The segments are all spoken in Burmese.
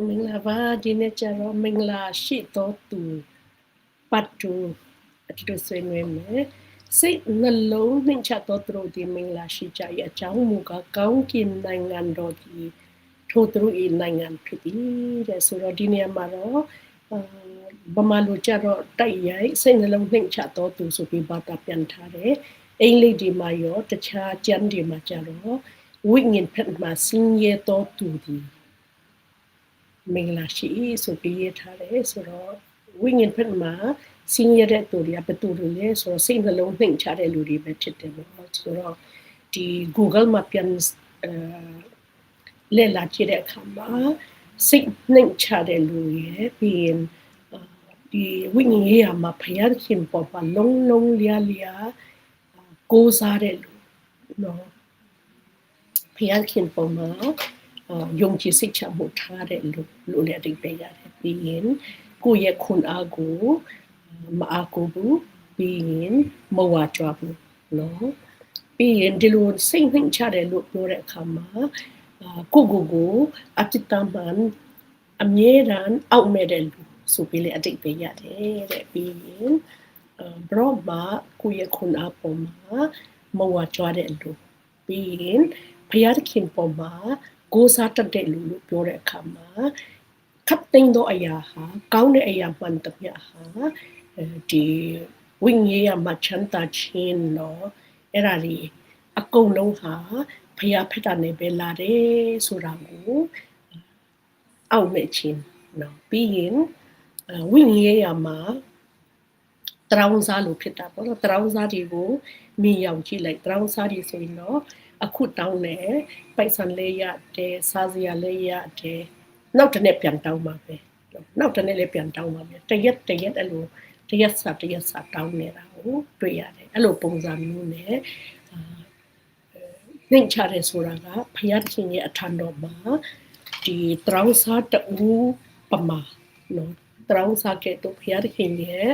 မင်္ဂလာပါဒီနေ့ကျတော့မင်္ဂလာရှိတော်သူပတ်တူအတူဆွေးနွေးမယ်စိတ်နှလုံးနှိမ်ချတော်သူတို့ဒီမင်္ဂလာရှိကြရဲ့အကြောင်းမူကားကောင်းကင်နိုင်ငံတော်ဒီထိုသူတို့ဤနိုင်ငံဖြစ်သည်တဲ့ဆိုတော့ဒီနေရာမှာတော့ဗမာလိုကြတော့တိုက်ရိုက်စိတ်နှလုံးနှိမ်ချတော်သူဆိုပြီးဘာသာပြန်ထားတယ်အင်္ဂလိပ်ဒီမှာရောတခြားကျမ်းဒီမှာကြတော့ဝိညာဉ်ဖက်မှာစင်ရတော်သူဒီ မင်္ဂလာရှိဆိုပြီးရထားတယ်ဆိုတော့ဝိညာဉ်ဖက်မှာစင်ရတဲ့သူတွေကဘယ်သူတွေလဲဆိုတော့စိတ်နှလုံးနှိမ်ချတဲ့လူတွေပဲဖြစ်တယ်ပေါ့ဆိုတော့ဒီ Google မှာပြန်အဲလဲလာကြည့်တဲ့အခါမှာစိတ်နှိမ်ချတဲ့လူရဲ့ပြီးရင်ဒီဝိညာဉ်ရေးမှာဖယားခင်ပေါ်မှာလုံးလုံးလျားလျားကိုးစားတဲ့လူနော်ဖယားခင်ပေါ်မှာ ယုံကြည်စိတ်ချမှုထားတဲ့လူလူလည်းအတိတ်ပဲရတယ်ပြီးရင်ကိုယ့်ရဲ့ခွန်အားကိုမအားကိုဘူးပြီးရင်မဝါကြွားဘူးနော်ပြီးရင်ဒီလိုစိတ်နှိမ်ချတယ်လို့ပြောတဲ့အခါမှာကိုကိုကိုအတိတ်တမှန်အမြဲတမ်းအောက်မဲ့တဲ့လူဆိုပြီးလေအတိတ်ပဲရတယ်တဲ့ပြီးရင်ဘရော့မှာကိုယ့်ရဲ့ခွန်အားပေါ်မှာမဝါကြွားတဲ့လူပြီးရင်ဘုရားသခင်ပေါ်မှာ ကိုးစားတတ်တဲ့လူလို့ပြောတဲ့အခါမှာခပ်သိမ်းသောအရာဟာကောင်းတဲ့အရာမှန်သမျှဟာဒီဝိညာဉ်ရမှာချမ်းသာခြင်းတော့အဲ့ဒါလေးအကုန်လုံးဟာဖျားဖက်တာနဲ့ပဲလာတယ်ဆိုတာကိုအောက်မဲ့ခြင်းနော်ပြီးရင်ဝိညာဉ်ရမှာတရောင်းစားလို့ဖြစ်တာပေါ့နော်တရောင်းစားတွေကိုမြင်ရောက်ကြည့်လိုက်တရောင်းစားတွေဆိုရင်တော့ အခုတောင်းတယ်ပိုက်ဆံလေးရတယ်စားစရာလေးရတယ်နောက်တစ်နေ့ပြန်တောင်းပါပဲနောက်တစ်နေ့လည်းပြန်တောင်းပါပဲတရက်တရက်အဲ့လိုတရက်စာတရက်စာတောင်းနေတာကိုတွေ့ရတယ်အဲ့လိုပုံစံမျိုးနဲ့နှိမ့်ချတယ်ဆိုတာကဖယားရှင်ရဲ့အထံတော်မှာဒီတရောင်းစားတူပမာနော်တရောင်းစားကဲ့သို့ဖယားရှင်ရဲ့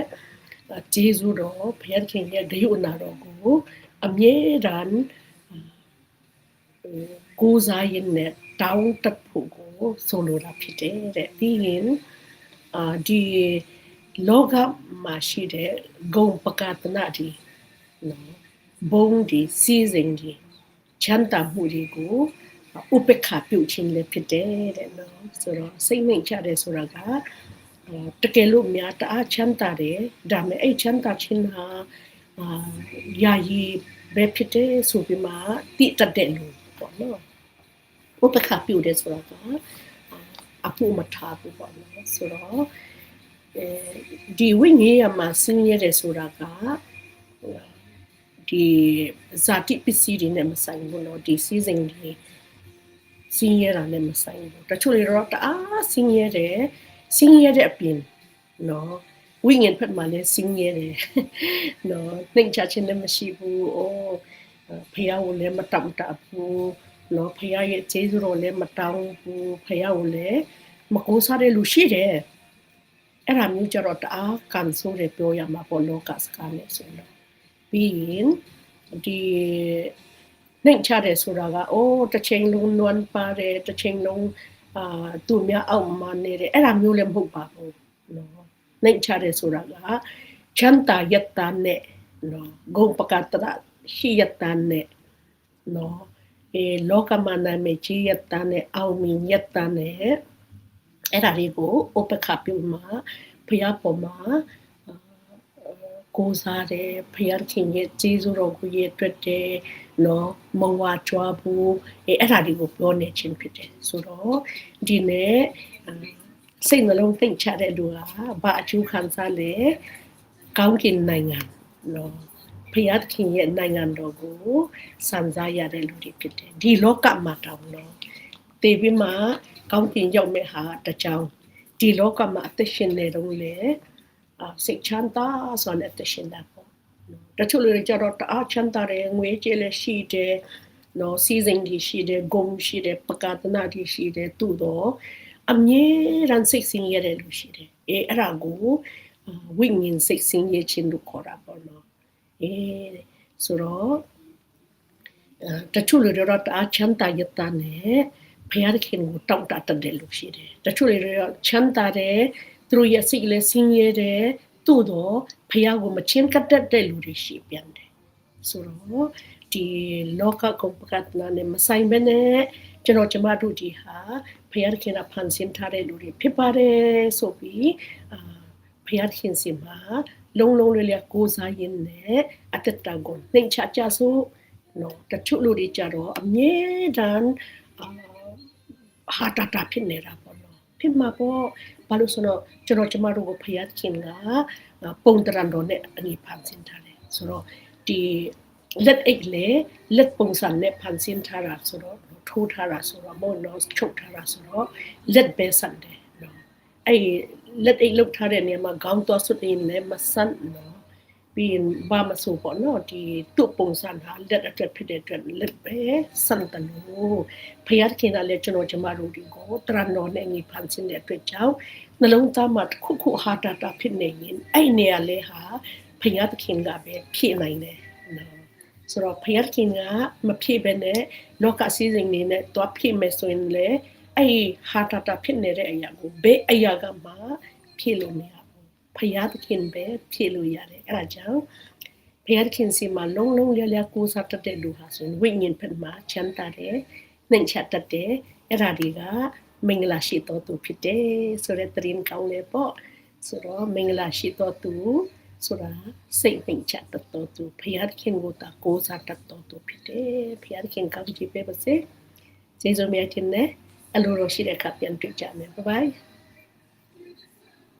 ဂျေဇုတော်ဖယားရှင်ရဲ့ဂရုဏာတော်ကိုအမြဲတမ်း ကိုးစားရင်နဲ့တောင်းတဖို့ကိုဆိုလိုတာဖြစ်တယ်တဲ့ပြီးရင်အာဒီလောကမှာရှိတဲ့ဂုံပကတနာဒီနော်ဘုံဒီစီစဉ်ဒီချမ်းသာမှုတွေကိုဥပက္ခပြုတ်ခြင်းလည်းဖြစ်တယ်တဲ့နော်ဆိုတော့စိတ်နှိမ်ချတယ်ဆိုတာကတကယ်လို့များတအားချမ်းသာတယ်ဒါပေမဲ့အဲ့ချမ်းသာခြင်းဟာအာယာယီပဲဖြစ်တယ်ဆိုပြီးမှတိတတ်တဲ့လူပေါ့ နော်ဥပခပြုတယ်ဆိုတော့အဖို့မထားဘူးပေါ့နော်ဆိုတော့အဲဒီဝိညာဉ်ရမှာဆင်းရဲတယ်ဆိုတာကဒီဇာတိပစ္စည်းတွေနဲ့မဆိုင်ဘူးနော်ဒီ season တွေဆင်းရဲတာနဲ့မဆိုင်ဘူးတချို့တွေတော့တအားဆင်းရဲတယ်ဆင်းရဲတဲ့အပြင်နော်ဝိညာဉ်ဖက်မှာလည်းဆင်းရဲတယ်နော်နှိမ်ချခြင်းလည်းမရှိဘူးအိုးဖះကိုလည်းမတောင့်တဘူး နော်ဖះရဲ့ကျေးဇူးတော်လည်းမတောင်းဘူးဖះကိုလည်းမကိုးစားတဲ့လူရှိတယ်အဲ့ဒါမျိုးကြတော့တအားကန်ဆိုးတယ်ပြောရမှာပေါ့လောကစကားနဲ့ဆိုတော့ပြီးရင်ဒီနှိမ်ချတယ်ဆိုတာကအိုးတစ်ချိန်လုံးနွမ်းပါတယ်တစ်ချိန်လုံးအာသူများအောက်မှာနေတယ်အဲ့ဒါမျိုးလည်းမဟုတ်ပါဘူးနော်နှိမ်ချတယ်ဆိုတာကချမ်းသာယတ္တနဲ့နော်ဂုံပကတရရှိယတ္တနဲ့နော် အဲလောကမှာနာမည်ကြီးယတ္တနဲ့အောင်မြင်ယတ္တနဲ့အဲ့ဒါလေးကိုဥပက္ခပြုမှာဖျားပေါ်မှာကိုးစားတယ်ဖျားခင်ရဲ့ကျေးဇူးတော်ကိုရအတွက်တယ်နော်မဝါကြွားဘူးအဲအဲ့ဒါလေးကိုပြောနေခြင်းဖြစ်တယ်ဆိုတော့ဒီနေ့စိတ်နှလုံးသိမ့်ချတဲ့လူကဘာအကျိုးခံစားလဲကောင်းကင်နိုင်ငံနော် ဖျားခင်ရဲ့နိုင်ငံတော်ကိုစံစားရတဲ့လူတွေဖြစ်တယ်ဒီလောကမှာတောင်တော့တေပြီးမှကောင်းကင်ရောက်မဲ့ဟာတကြောင်ဒီလောကမှာအသက်ရှင်နေတော့လေအာစိတ်ချမ်းသာဆိုတဲ့အသက်ရှင်တာပေါ့တချို့လူတွေကြတော့တအားချမ်းသာတယ်ငွေကြေးလည်းရှိတယ်နော်စီစဉ်ကြီးရှိတယ်ဂုံရှိတယ်ပကတနာကြီးရှိတယ်သူ့တော့အမြဲတမ်းစိတ်ဆင်းရဲတဲ့လူရှိတယ်အဲအဲ့ဒါကိုဝိညာဉ်စိတ်ဆင်းရဲခြင်းလို့ခေါ်တာပေါ့နော် အေးဆိုတော့တချို့လူတွေတော့တအားချမ်းသာရတာနဲ့ဘုရားသခင်ကိုတောင့်တတတ်တယ်လို့ရှိတယ်တချို့တွေတော့ချမ်းသာတယ်သူတို့ရဲ့စိတ်လည်းဆင်းရဲတယ်သို့တော့ဘုရားကိုမချင်းကပ်တတ်တဲ့လူတွေရှိပြန်တယ်ဆိုတော့ဒီလောကကုပ္ပကတနာနဲ့မဆိုင်ဘဲနဲ့ကျွန်တော်ကျမတို့ဒီဟာဘုရားသခင်ကဖန်ဆင်းထားတဲ့လူတွေဖြစ်ပါတယ်ဆိုပြီးအာဘုရားသခင်စီမှာ လုံးလုံးလေးလေးကိုးစားရင်းနဲ့အတ္တတကိုနှိမ်ချကြစို့နော်တချို့လူတွေကြတော့အမြဲတမ်းအာဟာတာတာဖြစ်နေတာပေါ့နော်ဖြစ်မှာပေါ့ဘာလို့ဆိုတော့ကျွန်တော်ကျမတို့ကိုဖျားခင်ကပုံတရံတော်နဲ့အညီဖန်ဆင်းထားတယ်ဆိုတော့ဒီလက်အိတ်လေလက်ပုံစံနဲ့ဖန်ဆင်းထားတာဆိုတော့ထိုးထားတာဆိုတော့မောနော်ချုပ်ထားတာဆိုတော့လက်ပဲဆန်တယ်နော်အဲ့ လက်အိတ်လုတ်ထားတဲ့နေရာမှာခေါင်းသွားစွတ်နေလည်းမဆန်နော်ပြီးရင်ဘာမဆိုပေါ့နော်ဒီတုပ်ပုံစံဟာလက်အတွက်ဖြစ်တဲ့အတွက်လက်ပဲဆန်တယ်လို့ဖျားခင်ကလည်းကျွန်တော်ကျမတို့ဒီကိုတရံတော်နဲ့ညီဖန်ဆင်းတဲ့အတွက်ကြောင့်နှလုံးသားမှာခုခုဟာတာတာဖြစ်နေရင်အဲ့နေရာလေးဟာဖျားသခင်ကပဲဖြည့်နိုင်တယ်နော်ဆိုတော့ဖျားခင်ကမဖြည့်ဘဲနဲ့လောကစည်းစိမ်နေနဲ့တွားဖြည့်မယ်ဆိုရင်လေ အဲ့ဟာတာတာဖြစ်နေတဲ့အရာကိုဘယ်အရာကမှဖြည့်လို့မရဘူးဖျားသခင်ပဲဖြည့်လို့ရတယ်အဲ့ဒါကြောင့်ဘုရားခင်စီမှာလုံးလုံးလျလျကိုးစားတတ်တဲ့လူဟာဆိုရင်ဝိညာဉ်ဖက်မှာချမ်းသာတယ်နှိမ်ချတတ်တယ်အဲ့ဒါတွေကမင်္ဂလာရှိတော်သူဖြစ်တယ်ဆိုတဲ့သတင်းကောင်းလေးပေါ့ဆိုတော့မင်္ဂလာရှိတော်သူဆိုတာစိတ်နှိမ်ချတတ်တော်သူဘုရားခင်ကိုတာကိုးစားတတ်တော်သူဖြစ်တယ်ဘုရားခင်ကောင်းချီးပေးပါစေကျေးဇူးများတင်တယ် အလိုတော်ရှိတဲ့အခါပြန်တွေ့ကြမယ်ဘိုင်ဘိုင်